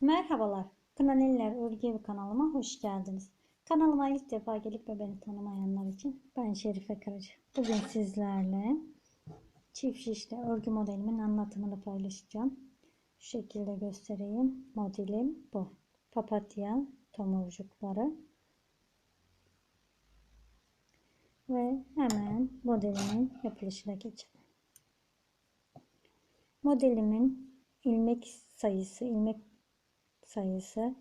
Merhabalar, Kınaneliler Örgü kanalıma hoş geldiniz. Kanalıma ilk defa gelip ve beni tanımayanlar için ben Şerife Karaca. Bugün sizlerle çift şişli örgü modelimin anlatımını paylaşacağım. Şu şekilde göstereyim. Modelim bu. Papatya tomurcukları. Ve hemen modelimin yapılışına geçelim. Modelimin ilmek sayısı, ilmek sayısı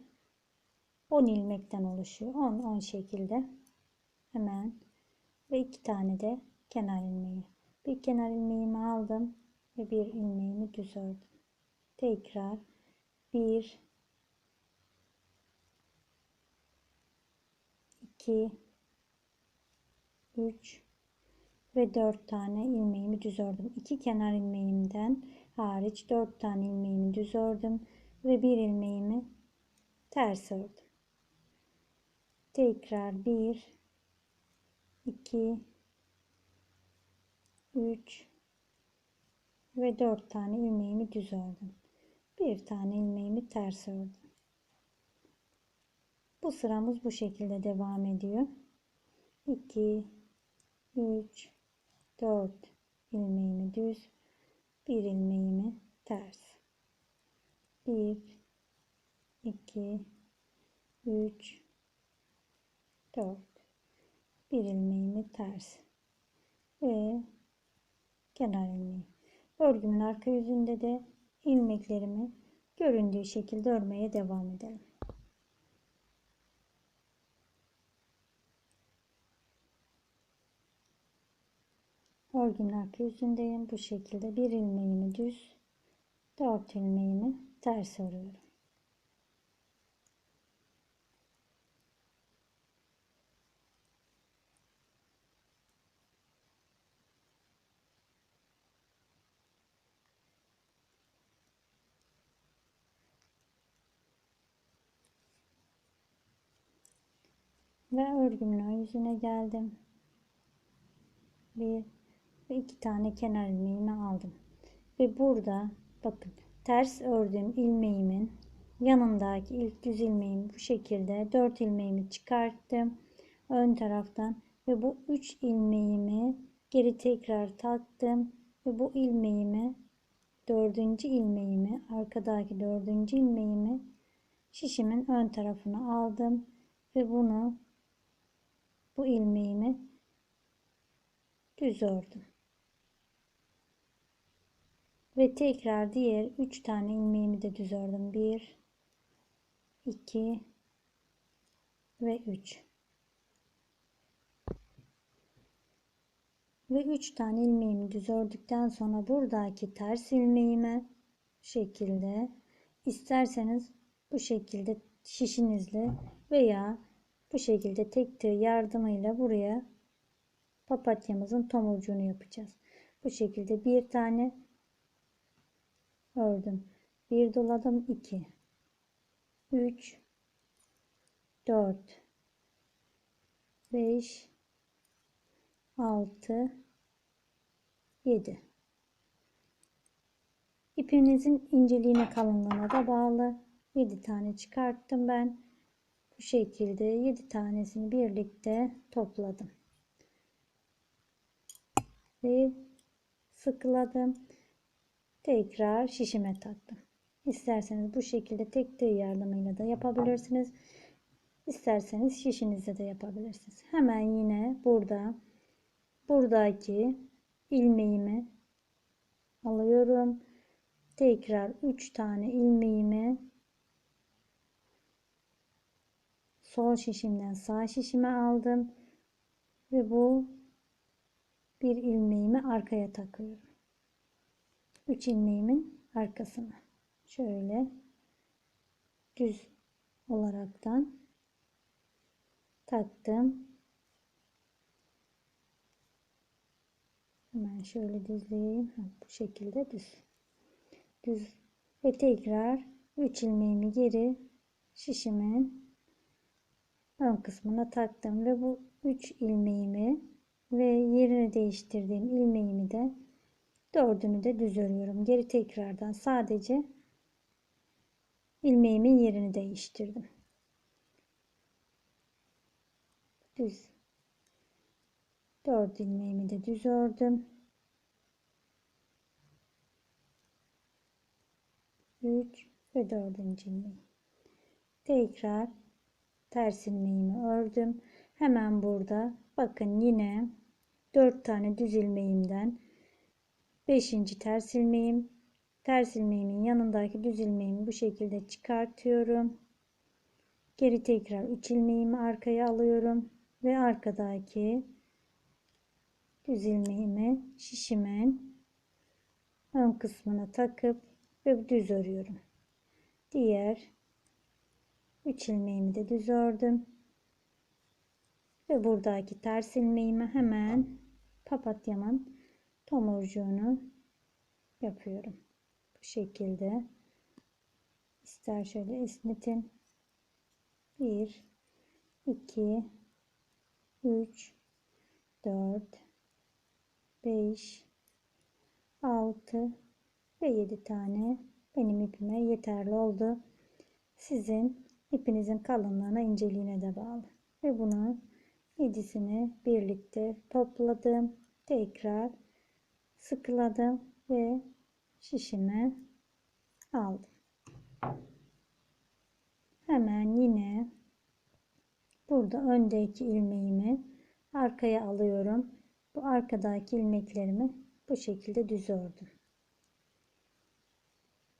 10 ilmekten oluşuyor. 10 10 şekilde hemen ve iki tane de kenar ilmeği. Bir kenar ilmeğimi aldım ve bir ilmeğimi düz ördüm. Tekrar 1 2 3 ve 4 tane ilmeğimi düz ördüm. İki kenar ilmeğimden hariç 4 tane ilmeğimi düz ördüm ve bir ilmeğimi ters ördüm. Tekrar 1 2 3 ve 4 tane ilmeğimi düz ördüm. Bir tane ilmeğimi ters ördüm. Bu sıramız bu şekilde devam ediyor. 2 3 4 ilmeğimi düz, bir ilmeğimi ters. 1 2 3 4 bir ilmeğimi ters ve kenar ilmeği. Örgümün arka yüzünde de ilmeklerimi göründüğü şekilde örmeye devam edelim. Örgümün arka yüzündeyim. Bu şekilde bir ilmeğimi düz, dört ilmeğimi ters örüyorum. Ve örgümün yüzüne geldim. Bir ve iki tane kenar ilmeğimi aldım. Ve burada bakın ters ördüğüm ilmeğimin yanındaki ilk düz ilmeğimi bu şekilde 4 ilmeğimi çıkarttım ön taraftan ve bu 3 ilmeğimi geri tekrar taktım ve bu ilmeğimi dördüncü ilmeğimi arkadaki dördüncü ilmeğimi şişimin ön tarafına aldım ve bunu bu ilmeğimi düz ördüm. Ve tekrar diğer 3 tane ilmeğimi de düz ördüm. 1 2 ve 3. Ve 3 tane ilmeğimi düz ördükten sonra buradaki ters ilmeğime şekilde isterseniz bu şekilde şişinizle veya bu şekilde tek tığ yardımıyla buraya papatyamızın tomurcuğunu yapacağız. Bu şekilde bir tane ördüm. Bir doladım 2 3 4 5 6 7 İpinizin inceliğine kalınlığına da bağlı. 7 tane çıkarttım ben. Bu şekilde 7 tanesini birlikte topladım. Ve sıkıladım tekrar şişime taktım. İsterseniz bu şekilde tek tığ yardımıyla da yapabilirsiniz. İsterseniz şişinizde de yapabilirsiniz. Hemen yine burada buradaki ilmeğimi alıyorum. Tekrar 3 tane ilmeğimi sol şişimden sağ şişime aldım ve bu bir ilmeğimi arkaya takıyorum. 3 ilmeğimin arkasına şöyle düz olaraktan taktım. Hemen şöyle düzleyeyim. Bu şekilde düz. Düz ve tekrar 3 ilmeğimi geri şişimin ön kısmına taktım ve bu 3 ilmeğimi ve yerini değiştirdiğim ilmeğimi de dördünü de düz örüyorum. Geri tekrardan sadece ilmeğimin yerini değiştirdim. Düz. 4 ilmeğimi de düz ördüm. 3 ve 4. ilmeği. Tekrar ters ilmeğimi ördüm. Hemen burada bakın yine 4 tane düz ilmeğimden 5. ters ilmeğim ters ilmeğimin yanındaki düz ilmeğimi bu şekilde çıkartıyorum. Geri tekrar 3 ilmeğimi arkaya alıyorum ve arkadaki düz ilmeğimi şişimin ön kısmına takıp ve düz örüyorum. Diğer 3 ilmeğimi de düz ördüm. Ve buradaki ters ilmeğimi hemen papatyamın tomurcuğunu yapıyorum. Bu şekilde ister şöyle esnetin 1 2 3 4 5 6 ve 7 tane benim ipime yeterli oldu. Sizin ipinizin kalınlığına inceliğine de bağlı. Ve bunu yedisini birlikte topladım. Tekrar sıkıladım ve şişime aldım. Hemen yine burada öndeki ilmeğimi arkaya alıyorum. Bu arkadaki ilmeklerimi bu şekilde düz ördüm.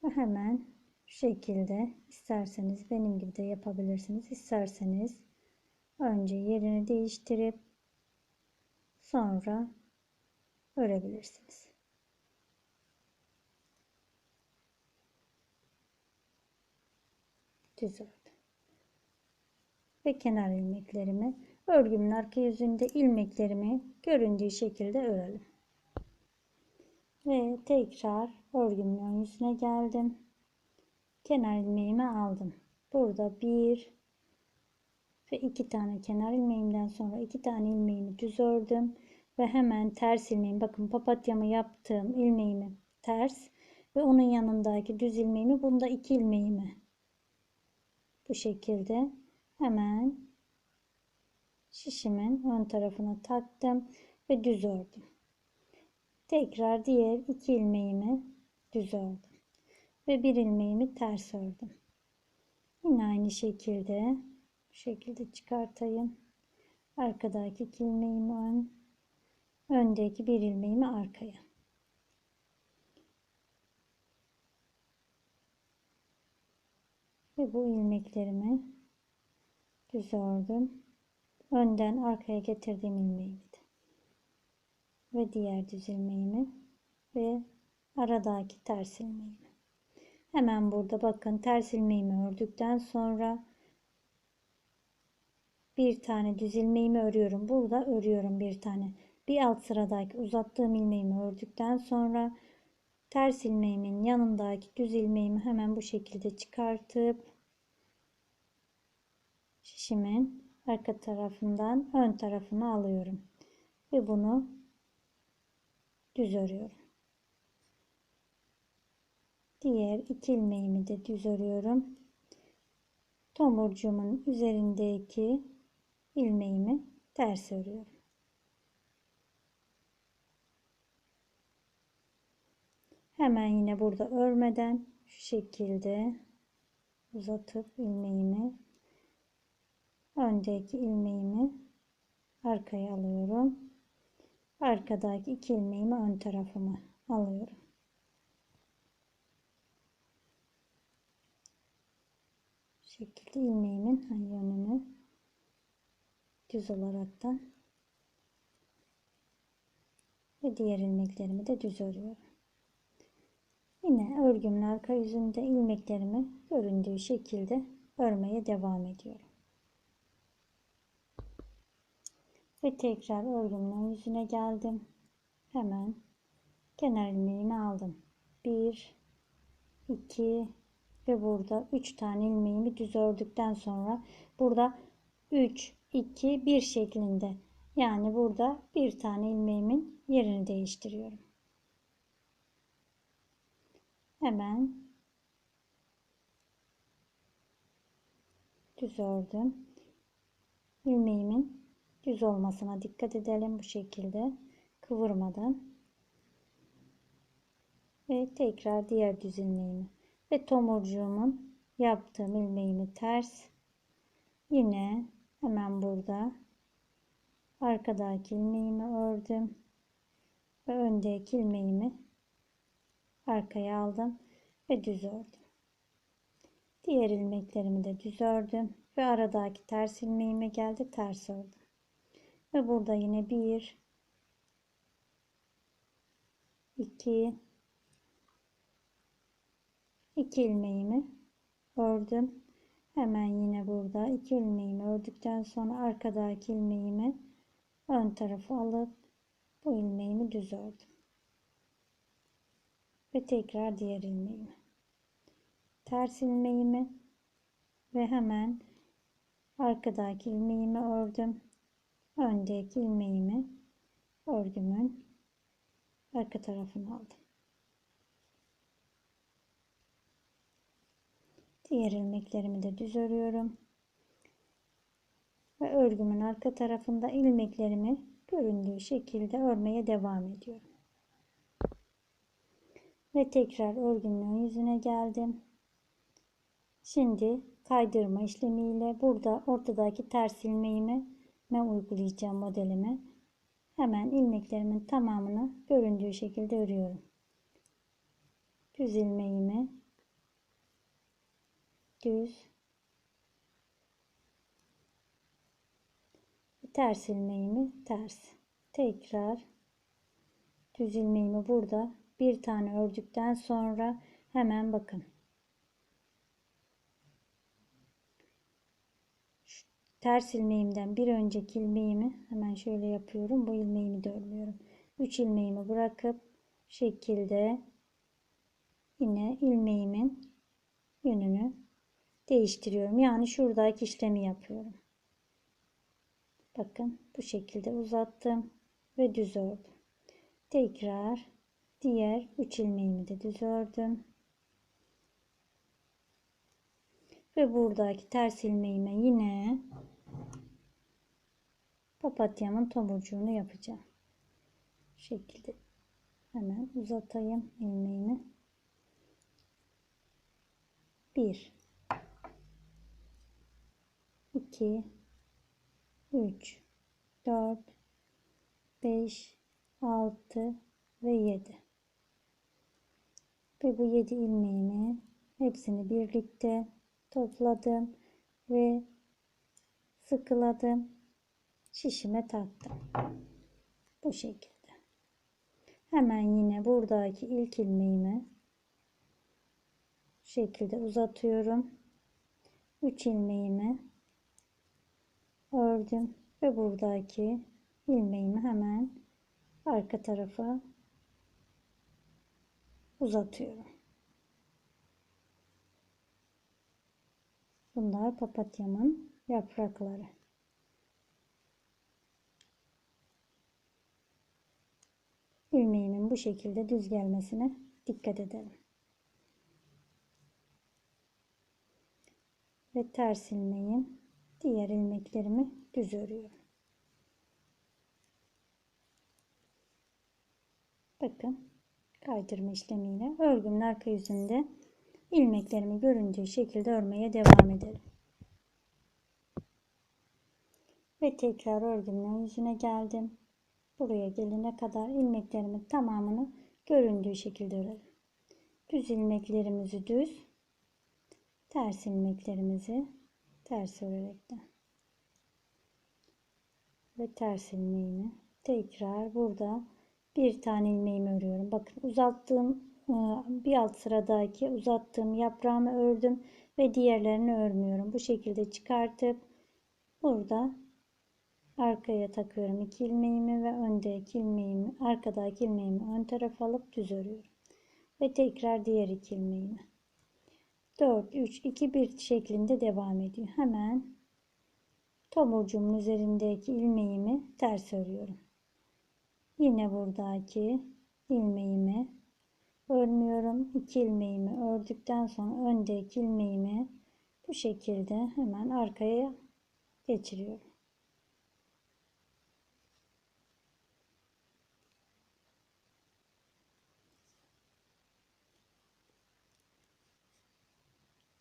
Ve hemen şu şekilde isterseniz benim gibi de yapabilirsiniz. İsterseniz önce yerini değiştirip sonra örebilirsiniz. Düz ördüm. Ve kenar ilmeklerimi örgümün arka yüzünde ilmeklerimi göründüğü şekilde örelim. Ve tekrar örgümün ön yüzüne geldim. Kenar ilmeğimi aldım. Burada bir ve iki tane kenar ilmeğimden sonra iki tane ilmeğimi düz ördüm ve hemen ters ilmeğim bakın papatyamı yaptığım ilmeğimi ters ve onun yanındaki düz ilmeğimi bunda iki ilmeğimi bu şekilde hemen şişimin ön tarafına taktım ve düz ördüm. Tekrar diğer iki ilmeğimi düz ördüm. Ve bir ilmeğimi ters ördüm. Yine aynı şekilde bu şekilde çıkartayım. Arkadaki ilmeğimi ön, öndeki bir ilmeğimi arkaya. Ve bu ilmeklerimi düz ördüm. Önden arkaya getirdiğim ilmeğimi ve diğer düz ilmeğimi ve aradaki ters ilmeğimi. Hemen burada bakın ters ilmeğimi ördükten sonra bir tane düz ilmeğimi örüyorum. Burada örüyorum bir tane. Bir alt sıradaki uzattığım ilmeğimi ördükten sonra ters ilmeğimin yanındaki düz ilmeğimi hemen bu şekilde çıkartıp şişimin arka tarafından ön tarafına alıyorum. Ve bunu düz örüyorum. Diğer iki ilmeğimi de düz örüyorum. Tomurcuğumun üzerindeki ilmeğimi ters örüyorum. Hemen yine burada örmeden şu şekilde uzatıp ilmeğimi öndeki ilmeğimi arkaya alıyorum arkadaki iki ilmeğimi ön tarafıma alıyorum. Bu şekilde ilmeğimin yönünü düz olaraktan ve diğer ilmeklerimi de düz örüyorum. Yine örgümün arka yüzünde ilmeklerimi göründüğü şekilde örmeye devam ediyorum. Ve tekrar örgümün yüzüne geldim. Hemen kenar ilmeğimi aldım. 1 2 ve burada 3 tane ilmeğimi düz ördükten sonra burada 3 2 1 şeklinde yani burada bir tane ilmeğimin yerini değiştiriyorum. Hemen düz ördüm. ilmeğimin düz olmasına dikkat edelim bu şekilde. Kıvırmadan. Ve tekrar diğer düz ilmeğimi ve tomurcuğumun yaptığım ilmeğimi ters. Yine hemen burada arkadaki ilmeğimi ördüm. Ve öndeki ilmeğimi arkaya aldım ve düz ördüm. Diğer ilmeklerimi de düz ördüm ve aradaki ters ilmeğime geldi ters ördüm. Ve burada yine bir 2 2 ilmeğimi ördüm. Hemen yine burada iki ilmeğimi ördükten sonra arkadaki ilmeğimi ön tarafı alıp bu ilmeğimi düz ördüm. Ve tekrar diğer ilmeğimi. Ters ilmeğimi ve hemen arkadaki ilmeğimi ördüm. Öndeki ilmeğimi örgümün arka tarafını aldım. Diğer ilmeklerimi de düz örüyorum. Ve örgümün arka tarafında ilmeklerimi göründüğü şekilde örmeye devam ediyorum. Ve tekrar örgümün yüzüne geldim. Şimdi kaydırma işlemiyle burada ortadaki ters ilmeğimi uygulayacağım modelimi. Hemen ilmeklerimin tamamını göründüğü şekilde örüyorum. Düz ilmeğimi düz ters ilmeğimi ters tekrar düz ilmeğimi burada bir tane ördükten sonra hemen bakın Şu ters ilmeğimden bir önceki ilmeğimi hemen şöyle yapıyorum bu ilmeğimi de örmüyorum 3 ilmeğimi bırakıp şekilde yine ilmeğimin yönünü değiştiriyorum. Yani şuradaki işlemi yapıyorum. Bakın bu şekilde uzattım ve düz ördüm. Tekrar diğer 3 ilmeğimi de düz ördüm. Ve buradaki ters ilmeğime yine papatyamın tomurcuğunu yapacağım. Bu şekilde hemen uzatayım ilmeğimi. 1 2 3 4 5 6 ve 7 ve bu 7 ilmeğimi hepsini birlikte topladım ve sıkıladım. Şişime taktım. Bu şekilde. Hemen yine buradaki ilk ilmeğimi şekilde uzatıyorum. 3 ilmeğimi ördüm ve buradaki ilmeğimi hemen arka tarafa uzatıyorum. Bunlar papatyamın yaprakları. ilmeğimin bu şekilde düz gelmesine dikkat edelim. Ve ters ilmeğin diğer ilmeklerimi düz örüyorum. Bakın kaydırma işlemiyle örgümün arka yüzünde ilmeklerimi göründüğü şekilde örmeye devam edelim. Ve tekrar örgümün yüzüne geldim. Buraya gelene kadar ilmeklerimin tamamını göründüğü şekilde örelim. Düz ilmeklerimizi düz, ters ilmeklerimizi ters örerekten ve ters ilmeğimi tekrar burada bir tane ilmeğimi örüyorum. Bakın uzattığım e, bir alt sıradaki uzattığım yaprağımı ördüm ve diğerlerini örmüyorum. Bu şekilde çıkartıp burada arkaya takıyorum iki ilmeğimi ve öndeki ilmeğimi arkadaki ilmeğimi ön tarafa alıp düz örüyorum. Ve tekrar diğer iki ilmeğimi. 4, 3, 2, 1 şeklinde devam ediyor. Hemen tomurcuğumun üzerindeki ilmeğimi ters örüyorum. Yine buradaki ilmeğimi örmüyorum. 2 ilmeğimi ördükten sonra öndeki ilmeğimi Bu şekilde hemen arkaya geçiriyorum.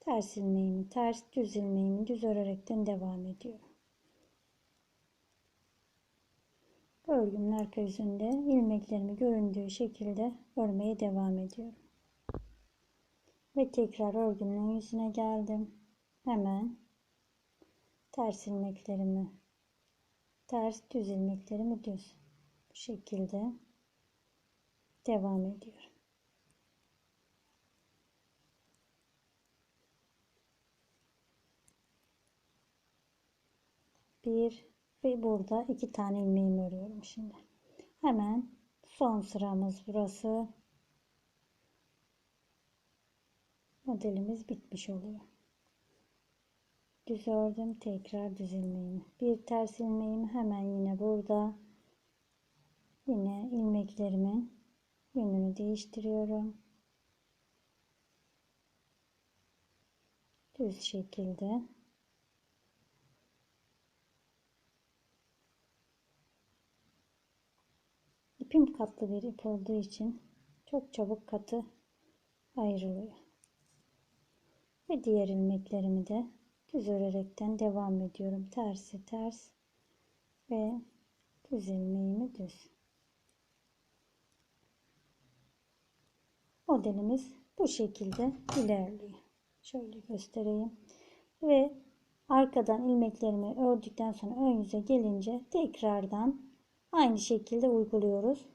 Ters ilmeğimi ters, düz ilmeğimi düz örerekten devam ediyorum. Örgümün arka yüzünde ilmeklerimi göründüğü şekilde örmeye devam ediyorum. Ve tekrar örgümün yüzüne geldim. Hemen ters ilmeklerimi ters düz ilmeklerimi düz bu şekilde devam ediyorum. Bir ve burada iki tane ilmeğimi örüyorum şimdi. Hemen son sıramız burası. Modelimiz bitmiş oluyor. Düz ördüm. Tekrar düz ilmeğimi. Bir ters ilmeğimi hemen yine burada. Yine ilmeklerimin yönünü değiştiriyorum. Düz şekilde İpim katlı bir ip olduğu için çok çabuk katı ayrılıyor. Ve diğer ilmeklerimi de düz örerekten devam ediyorum. Tersi ters ve düz ilmeğimi düz. Modelimiz bu şekilde ilerliyor. Şöyle göstereyim. Ve arkadan ilmeklerimi ördükten sonra ön yüze gelince tekrardan Aynı şekilde uyguluyoruz.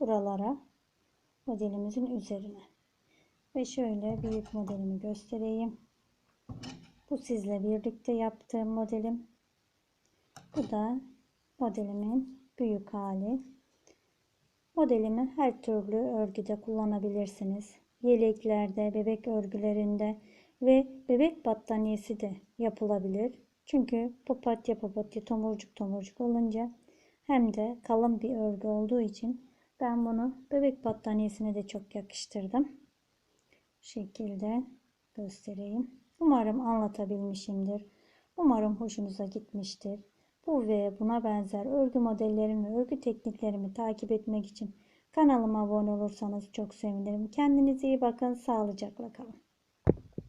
Buralara modelimizin üzerine. Ve şöyle büyük modelimi göstereyim. Bu sizle birlikte yaptığım modelim. Bu da modelimin büyük hali. Modelimi her türlü örgüde kullanabilirsiniz. Yeleklerde, bebek örgülerinde ve bebek battaniyesi de yapılabilir. Çünkü papatya papatya tomurcuk tomurcuk olunca hem de kalın bir örgü olduğu için ben bunu bebek battaniyesine de çok yakıştırdım. Bu şekilde göstereyim. Umarım anlatabilmişimdir. Umarım hoşunuza gitmiştir. Bu ve buna benzer örgü modellerimi ve örgü tekniklerimi takip etmek için kanalıma abone olursanız çok sevinirim. Kendinize iyi bakın. Sağlıcakla kalın.